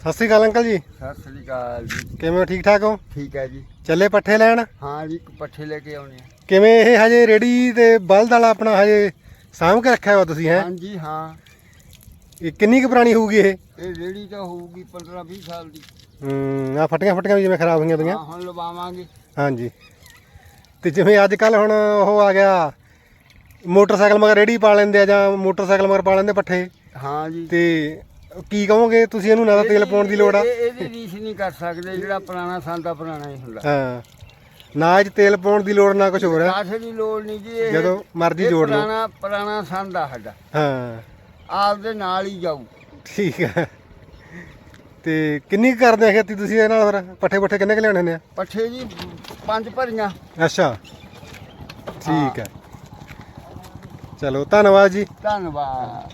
ਸਤਿ ਸ੍ਰੀ ਅਕਾਲ uncle ਜੀ। ਸਤਿ ਸ੍ਰੀ ਅਕਾਲ ਜੀ। ਕਿਵੇਂ ਹੋ? ਠੀਕ ਠਾਕ ਹੋ? ਠੀਕ ਹੈ ਜੀ। ਚੱਲੇ ਪੱਠੇ ਲੈਣ? ਹਾਂ ਜੀ ਪੱਠੇ ਲੈ ਕੇ ਆਉਣੇ ਆ। ਕਿਵੇਂ ਇਹ ਹਜੇ ਰੇੜੀ ਤੇ ਬਲਦ ਵਾਲਾ ਆਪਣਾ ਹਜੇ ਸਾਂਭ ਕੇ ਰੱਖਿਆ ਹੋ ਤੁਸੀਂ ਹੈ? ਹਾਂਜੀ ਹਾਂ। ਇਹ ਕਿੰਨੀ ਕੁ ਪੁਰਾਣੀ ਹੋਊਗੀ ਇਹ? ਇਹ ਰੇੜੀ ਤਾਂ ਹੋਊਗੀ 15 20 ਸਾਲ ਦੀ। ਹੂੰ ਆ ਫਟੀਆਂ ਫਟੀਆਂ ਵੀ ਜਿਵੇਂ ਖਰਾਬ ਹੋਈਆਂ ਪਈਆਂ। ਹਾਂ ਹੁਣ ਲਵਾਵਾਂਗੇ। ਹਾਂਜੀ। ਤੇ ਜਿਵੇਂ ਅੱਜ ਕੱਲ ਹੁਣ ਉਹ ਆ ਗਿਆ ਮੋਟਰਸਾਈਕਲ ਮਗਰ ਰੇੜੀ ਪਾ ਲੈਂਦੇ ਆ ਜਾਂ ਮੋਟਰਸਾਈਕਲ ਮਗਰ ਪਾ ਲੈਂਦੇ ਪੱਠੇ। ਹਾਂ ਜੀ। ਤੇ ਕੀ ਕਹੋਗੇ? ਤੁਸੀਂ ਇਹਨੂੰ ਨਾ ਤਾਂ ਤੇਲ ਪਾਉਣ ਦੀ ਲੋੜ ਆ। ਇਹ- ਇਹ- ਇਹਦੀ ਰੀਸ ਨਹੀਂ ਕਰ ਸਕਦੇ ਜਿਹੜਾ ਪੁਰਾਣਾ ਸੰਦਾ ਪੁਰਾਣਾ ਹੀ ਹੁੰਦਾ। ਹਾਂ। ਨਾ ਇਹ 'ਚ ਤੇਲ ਪਾਉਣ ਦੀ ਲੋੜ ਨਾ ਕੁਝ ਹੋਰ ਆ। ਕਾਸੇ ਦੀ ਲੋੜ ਨਹੀਂ ਜੀ ਇਹ ਜਦੋਂ ਮਰਜ਼ੀ ਇਹ ਜੋੜ ਲਓ। ਪੁਰਾਣਾ ਪੁਰਾਣਾ ਸੰਦਾ ਸਾਡਾ। ਹਾਂ। ਆਪਦੇ ਨਾਲ ਹੀ ਜਾਊ। ਠੀਕ ਹੈ ਤੇ ਕਿੰਨੀ ਕੁ ਕਰਦੇ ਆ ਖੇਤੀ ਤੁਸੀਂ ਇਹਦੇ ਨਾਲ? ਫਿਰ ਪੱਠੇ ਪੁੱਠੇ ਕਿੰਨੇ ਕੁ ਲਿਆਉਣੇ ਨੇ ਪੱਠੇ ਜੀ ਪੰਜ ਭਰੀਆਂ। ਅੱਛਾ। ਠੀਕ ਹੈ। ਚਲੋ ਧੰਨਵਾਦ ਜੀ। ਧੰਨਵਾਦ।